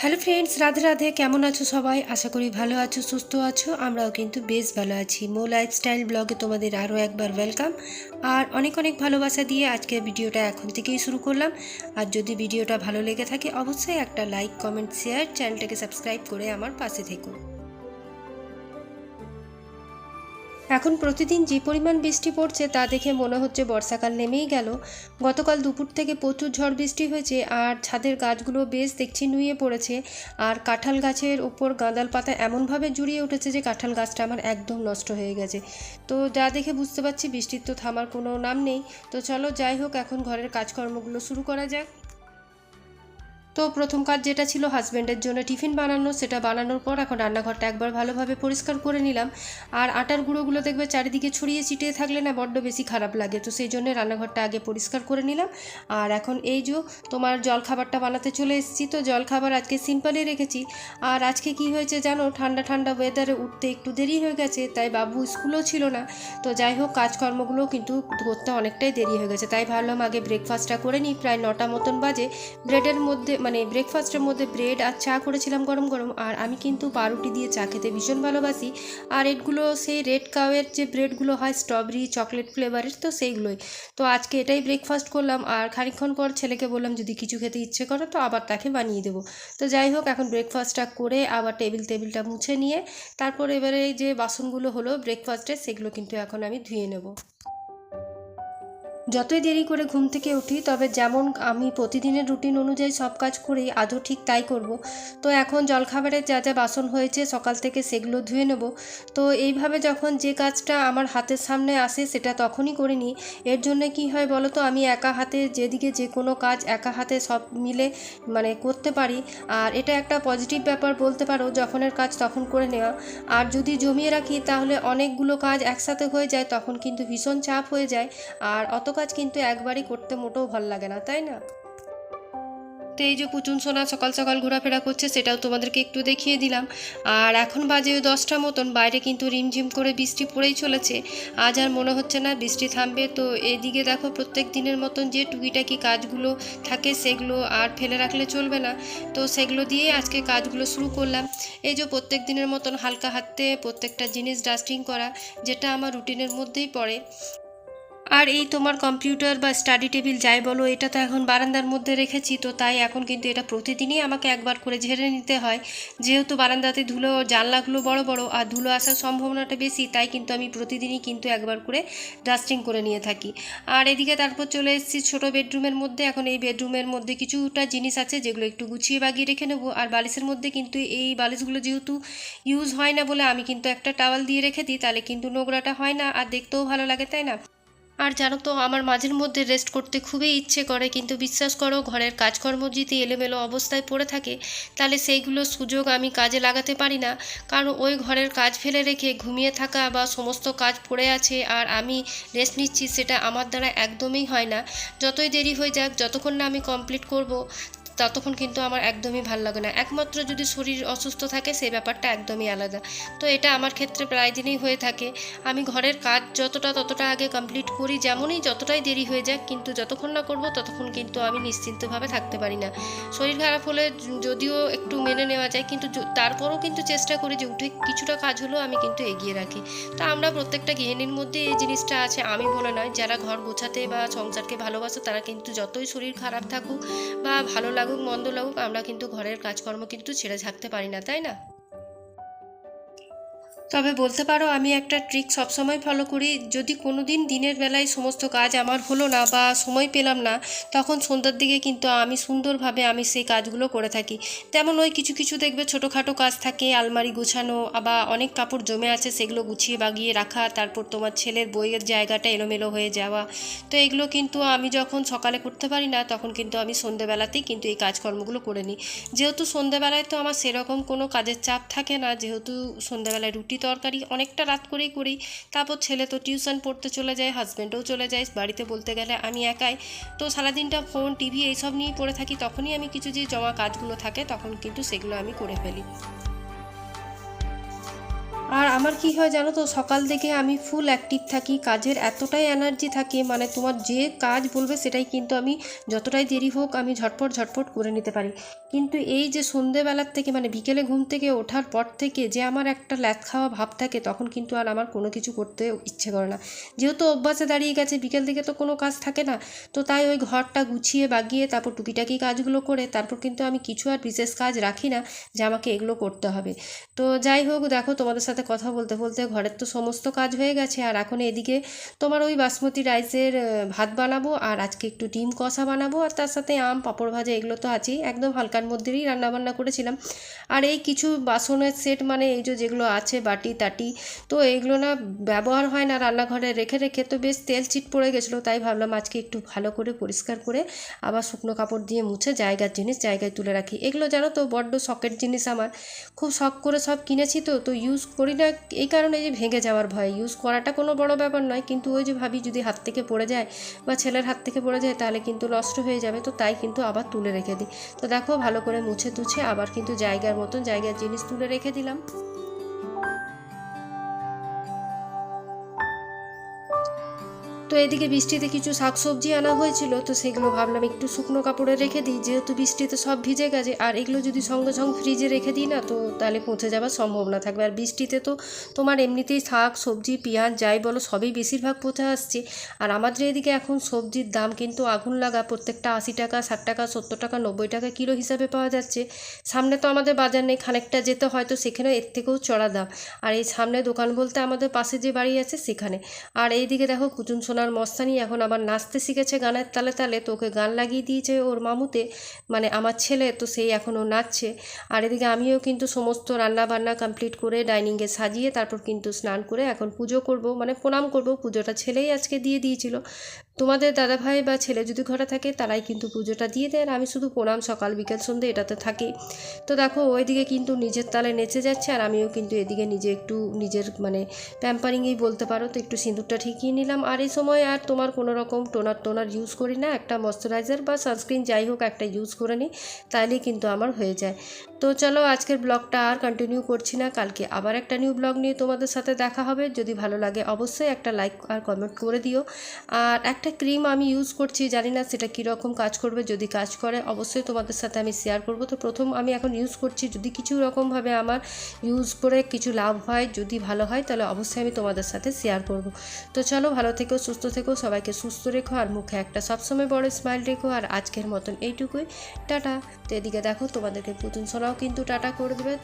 Hello friends Radhe Radhe, কেমন আছো সবাই? আশা করি ভালো আছো, সুস্থ আছো। আমরাও কিন্তু বেশ ভালো আছি। মো লাইফস্টাইল ব্লগে তোমাদের আরও একবার ওয়েলকাম আর অনেক অনেক ভালোবাসা দিয়ে আজকের ভিডিওটা এখন থেকেই শুরু করলাম। আর যদি ভিডিওটা ভালো লেগে থাকে, অবশ্যই একটা লাইক কমেন্ট শেয়ার চ্যানেলটাকে সাবস্ক্রাইব করে আমার পাশে থেকো। এখন প্রতিদিন যে পরিমাণ বৃষ্টি পড়ছে তা দেখে মনে হচ্ছে বর্ষাকাল নেমেই গেল। গতকাল দুপুর থেকে প্রচুর ঝড় বৃষ্টি হয়েছে আর ছাদের গাছগুলো বেশ দেখছি নুয়ে পড়েছে। আর কাঁঠাল গাছের উপর গাঁদাল পাতা এমনভাবে জুড়িয়ে উঠেছে যে কাঁঠাল গাছটা আমার একদম নষ্ট হয়ে গেছে। তো যা দেখে বুঝতে পারছি বৃষ্টির তো থামার কোনো নাম নেই। তো চলো যাই হোক, এখন ঘরের কাজকর্মগুলো শুরু করা যাক। তো প্রথম কাজ যেটা ছিল হাজব্যান্ডের জন্য টিফিন বানানো, সেটা বানানোর পর এখন রান্নাঘরটা একবার ভালোভাবে পরিষ্কার করে নিলাম। আর আটার গুঁড়োগুলো দেখবে চারিদিকে ছড়িয়ে ছিটিয়ে থাকলে না বড্ড বেশি খারাপ লাগে। তো সেই জন্য রান্নাঘরটা আগে পরিষ্কার করে নিলাম। আর এখন এই যে তোমার জলখাবারটা বানাতে চলে এসেছি। তো জলখাবার আজকে সিম্পলই রেখেছি। আর আজকে কি হয়েছে জানো? ঠান্ডা ঠান্ডা ওয়েদারে উঠতে একটু দেরি হয়ে গেছে, তাই বাবু স্কুলও ছিল না। তো যাই হোক কাজকর্মগুলো কিন্তু করতে অনেকটাই দেরি হয়ে গেছে। তাই ভাবলাম আগে ব্রেকফাস্টটা করে নিই। প্রায় নটা মতন বাজে। ব্রেডের মধ্যে মানে ব্রেকফাস্টের মধ্যে ব্রেড আর চা করেছিলাম গরম গরম, আর আমি কিন্তু পাউরুটি দিয়ে চা খেতে ভীষণ ভালোবাসি। আর এগুলো সেই রেড কাওয়ের যে ব্রেডগুলো হয় স্ট্রবেরি চকলেট ফ্লেভারের তো সেইগুলোই। তো আজকে এটাই ব্রেকফাস্ট করলাম, আর খানিকক্ষণ পর ছেলেকে বললাম, যদি কিছু খেতে ইচ্ছে করে, তো আবার তাকে বানিয়ে দেবো। তো যাই হোক, এখন ব্রেকফাস্টটা করে আবার টেবিল টেবিলটা মুছে নিয়ে, তারপর এবারে যে বাসনগুলো হলো ব্রেকফাস্টে সেগুলো কিন্তু এখন আমি ধুয়ে নেব। যতই দেরি করে ঘুম থেকে উঠি, তবে যেমন আমি প্রতিদিনের রুটিন অনুযায়ী সব কাজ করি, আজও ঠিক তাই করব। তো এখন জলখাবারের যা যা বাসন হয়েছে, সকাল থেকে সেগুলো ধুয়ে নেব। তো এইভাবে যখন যে কাজটা আমার হাতের সামনে আসে, সেটা তখনই করে নিই। এর জন্য কি হয় বলো তো আমি একা হাতে যেদিকে যে কোনো কাজ একা হাতে সব মিলে মানে করতে পারি। আর এটা একটা পজিটিভ ব্যাপার বলতে পারো, যখনের কাজ তখন করে নেওয়া। আর যদি জমিয়ে রাখি, তাহলে অনেকগুলো কাজ একসাথে হয়ে যায়, তখন কিন্তু ভীষণ চাপ হয়ে যায়। আর অত কাজ কিন্তু একবারই করতে মোটেও ভালো লাগে না, তাই না? তো এই যে পুচুন সোনা সকাল সকাল ঘোরাফেরা করছে, সেটাও তোমাদেরকে একটু দেখিয়ে দিলাম। আর এখন বাজে দশটা মতন, বাইরে কিন্তু রিমঝিম করে বৃষ্টি পড়েই চলেছে। আজ আর মনে হচ্ছে না বৃষ্টি থামবে। তো এইদিকে দেখো প্রত্যেক দিনের মতন যে টুকিটাকি কাজগুলো থাকে, সেগুলো আর ফেলে রাখলে চলবে না। তো সেগুলো দিয়ে আজকে কাজগুলো শুরু করলাম। এই যে প্রত্যেক দিনের মতন হালকা হাতে প্রত্যেকটা জিনিস ডাস্টিং করা, যেটা আমার রুটিনের মধ্যেই পড়ে। আর এই তোমার কম্পিউটার বা স্টাডি টেবিল যাই বলো, এটা তো এখন বারান্দার মধ্যে রেখেছি, তো তাই এখন কিন্তু এটা প্রতিদিনই আমাকে একবার করে ঝেড়ে নিতে হয়। যেহেতু বারান্দাতে ধুলো, জানলাগুলো বড় বড় আর ধুলো আসার সম্ভাবনাটা বেশি, তাই কিন্তু আমি প্রতিদিনই কিন্তু একবার করে ডাস্টিং করে নিয়ে থাকি। আর এদিকে তারপর চলে এসেছি ছোটো বেডরুমের মধ্যে, এখন এই বেডরুমের মধ্যে কিছুটা জিনিস আছে যেগুলো একটু গুছিয়ে বাগিয়ে রেখে নেব, আর বালিশের মধ্যে কিন্তু এই বালিশগুলো যেহেতু ইউজ হয় না বলে আমি কিন্তু একটা টাওয়াল দিয়ে রেখে দিই, তাহলে কিন্তু নোংরাটা হয় না, আর দেখতেও ভালো লাগে, তাই না? আর জানো তো, আমার মাঝের মধ্যে রেস্ট করতে খুবই ইচ্ছে করে, কিন্তু বিশ্বাস করো, ঘরের কাজকর্ম যদি এলোমেলো অবস্থায় পড়ে থাকে, তাহলে সেইগুলো সুযোগ আমি কাজে লাগাতে পারি না। কারণ ওই ঘরের কাজ ফেলে রেখে ঘুমিয়ে থাকা বা সমস্ত কাজ পড়ে আছে আর আমি রেস্ট নিচ্ছি, সেটা আমার দ্বারা একদমই হয় না। যতই দেরি হয়ে যাক, যতক্ষণ না আমি কমপ্লিট করব ততক্ষণ কিন্তু আমার একদমই ভালো লাগে না। একমাত্র যদি শরীর অসুস্থ থাকে সেই ব্যাপারটা একদমই আলাদা। তো এটা আমার ক্ষেত্রে প্রায় দিনই হয়ে থাকে। আমি ঘরের কাজ যতটা ততটা আগে কমপ্লিট করি, যেমনই যতটাই দেরি হয়ে যাক, কিন্তু যতক্ষণ না করব, ততক্ষণ কিন্তু আমি নিশ্চিন্তভাবে থাকতে পারি না। শরীর খারাপ হলে যদিও একটু মেনে নেওয়া যায়, কিন্তু তারপরেও কিন্তু চেষ্টা করি যে উঠে কিছুটা কাজ হলেও আমি কিন্তু এগিয়ে রাখি। তো আমরা প্রত্যেকটা গৃহিণীর মধ্যে এই জিনিসটা আছে, আমি বলে নয়, যারা ঘর গোছাতে বা সংসারকে ভালোবাসে, তারা কিন্তু যতই শরীর খারাপ থাকুক বা ভালো লাগুক মন্দ লাগুক আমরা কিন্তু ঘরের কাজকর্ম কিন্তু ছেড়ে থাকতে পারি না তাই না? তবে বলতে পারো, আমি একটা ট্রিক সবসময় ফলো করি। যদি কোনো দিন দিনের বেলায় সমস্ত কাজ আমার হলো না বা সময় পেলাম না, তখন সন্ধ্যার দিকে কিন্তু আমি সুন্দরভাবে আমি সেই কাজগুলো করে থাকি। তেমন ওই কিছু কিছু দেখবে ছোটোখাটো কাজ থাকে, আলমারি গোছানো বা অনেক কাপড় জমে আছে, সেগুলো গুছিয়ে বাগিয়ে রাখা, তারপর তোমার ছেলের বইয়ের জায়গাটা এলোমেলো হয়ে যাওয়া। তো এগুলো কিন্তু আমি যখন সকালে করতে পারি না, তখন কিন্তু আমি সন্ধ্যেবেলাতেই কিন্তু এই কাজকর্মগুলো করে নিই। যেহেতু সন্ধ্যেবেলায় তো আমার সেরকম কোনো কাজের চাপ থাকে না, যেহেতু সন্ধ্যেবেলায় রুটি তরকারি অনেকটা রাত করেই করি। তারপর ছেলে তো টিউশন পড়তে চলে যায় হাজব্যান্ডও চলে যায়, বাড়িতে বলতে গেলে আমি একাই। তো সারাদিনটা ফোন টিভি এইসব নিয়েই পড়ে থাকি, তখনই আমি কিছু যে জমা কাজগুলো থাকে, তখন কিন্তু সেগুলো আমি করে ফেলি। আর আমার কি হয় জানো তো, সকাল থেকে আমি ফুল অ্যাক্টিভ থাকি, কাজের এতটাই এনার্জি থাকে মানে তোমার যে কাজ বলবে সেটাই কিন্তু আমি যতটাই দেরি হোক আমি ঝটপট ঝটপট করে নিতে পারি। কিন্তু এই যে সন্ধেবেলার থেকে মানে বিকেলে ঘুম থেকে ওঠার পর থেকে যে আমার একটা ল্যাথ খাওয়া ভাব থাকে, তখন কিন্তু আর আমার কোনো কিছু করতে ইচ্ছে করে না। যেহেতু অভ্যাসে দাঁড়িয়ে গেছে, বিকেল থেকে তো কোনো কাজ থাকে না, তো তাই ওই ঘরটা গুছিয়ে বাগিয়ে, তারপর টুকিটাকি কাজগুলো করে, তারপর কিন্তু আমি কিছু আর বিশেষ কাজ রাখি না, যে আমাকে এগুলো করতে হবে। তো যাই হোক, দেখো তোমাদের সাথে কথা বলতে বলতে ঘরের তো সমস্ত কাজ হয়ে গেছে, আর এখন এদিকে তোমার ওই বাসমতি রাইসের ভাত বানাবো, আর আজকে একটু ডিম কষা বানাবো, আর তার সাথে আম, পাঁপড় ভাজা এগুলো তো আছেই, একদম হালকার মধ্যেই রান্নাবান্না করেছিলাম। আর এই কিছু বাসনের সেট মানে এই যে যেগুলো আছে বাটি, তাটি, তো এইগুলো না ব্যবহার হয় না রান্নাঘরে, রেখে রেখে তো বেশ তেল চিট পড়ে গেছিল, তাই ভাবলাম আজকে একটু ভালো করে পরিষ্কার করে আবার শুকনো কাপড় দিয়ে মুছে জায়গার জিনিস জায়গায় তুলে রাখি। এগুলো জানো তো বড্ড শখের জিনিস আমার, খুব শখ করে সব কিনেছি তো তো ইউজ করি না এই কারণে যে ভেঙে যাওয়ার ভয় ইউজ করাটা কোনো বড় ব্যাপার নয়। কিন্তু ওই যে ভাবি যদি হাত থেকে পড়ে যায় বা ছেলের হাত থেকে পড়ে যায়, তাহলে কিন্তু নষ্ট হয়ে যাবে। তো তাই কিন্তু আবার তুলে রেখে দিই। তো দেখো ভালো করে মুছে তুছে আবার কিন্তু জায়গার মতন জায়গার জিনিস তুলে রেখে দিলাম। তো এদিকে বৃষ্টিতে কিছু শাকসবজি আনা হয়েছিল, তো সেগুলো ভাবলাম একটু শুকনো কাপড়ে রেখে দিই, যেহেতু বৃষ্টিতে সব ভিজে গেছে, আর এগুলো যদি সঙ্গে সঙ্গে ফ্রিজে রেখে দিই না, তো তাহলে পচে যাওয়ার সম্ভাবনা থাকবে। আর বৃষ্টিতে তো তোমার এমনিতেই শাক, সবজি, পেঁয়াজ, যাই বলো, সবই বেশিরভাগ পচে আসছে। আর আমাদের এদিকে এখন সবজির দাম কিন্তু আগুন লাগা, প্রত্যেকটা আশি টাকা, ষাট টাকা, সত্তর টাকা, নব্বই টাকা কিলো হিসাবে পাওয়া যাচ্ছে। সামনে তো আমাদের বাজার নেই, খানিকটা যেতে হয়, তো সেখানে এর থেকেও চড়া দাম। আর এই সামনে দোকান বলতে আমাদের পাশে যে বাড়ি আছে সেখানে। আর এইদিকে দেখো কুচুন সোনার মস্তানি এখন আবার নাচতে শিখেছে গানের তালে তালে, তো ওকে গান লাগিয়ে দিয়েছে ওর মামুতে মানে আমার ছেলে, তো সেই এখনও নাচছে। আর এদিকে আমিও কিন্তু সমস্ত রান্না বান্না কমপ্লিট করে ডাইনিংয়ে সাজিয়ে তারপর কিন্তু স্নান করে এখন পুজো করব মানে প্রণাম করব। পুজোটা ছেলেই আজকে দিয়ে দিয়েছিল। তোমাদের দাদাভাই বা ছেলে যদি ঘরে থাকে, তারাই কিন্তু পুজোটা দিয়ে দেন। আমি শুধু প্রণাম, সকাল, বিকেল সন্ধে এটাতে থাকি। তো দেখো ওইদিকে কিন্তু নিজের তালে নেচে যাচ্ছে, আর আমিও কিন্তু এদিকে নিজে একটু নিজের মানে প্যাম্পারিংয়েই বলতে পারো। তো একটু সিঁদুরটা ঠিকিয়ে নিলাম। আর এই সময় আর তোমার কোনো রকম টোনার টোনার ইউজ করি না। একটা ময়শ্চারাইজার বা সানস্ক্রিন যাই হোক একটা ইউজ করে নিই তাহলেই কিন্তু আমার হয়ে যায়। তো চলো আজকের ব্লগটা আর কন্টিনিউ করছি না। কালকে আবার একটা নিউ ব্লগ নিয়ে তোমাদের সাথে দেখা হবে। যদি ভালো লাগে অবশ্যই একটা লাইক আর কমেন্ট করে দিও। আর একটা ক্রিম আমি ইউজ করছি, জানি না সেটা কীরকম কাজ করবে, যদি কাজ করে অবশ্যই তোমাদের সাথে আমি শেয়ার করব। তো প্রথম আমি এখন ইউজ করছি, যদি কিছু রকমভাবে আমার ইউজ করে কিছু লাভ হয়, যদি ভালো হয়, তাহলে অবশ্যই আমি তোমাদের সাথে শেয়ার করব। তো চলো ভালো থেকো, সুস্থ থেকো, সবাইকে সুস্থ রেখো আর মুখে একটা সবসময় বড় স্মাইল রেখো। আর আজকের মতন এইটুকুই। টাটা। তো এদিকে দেখো তোমাদেরকে পুতুন সোনাও কিন্তু টাটা করে দেবে।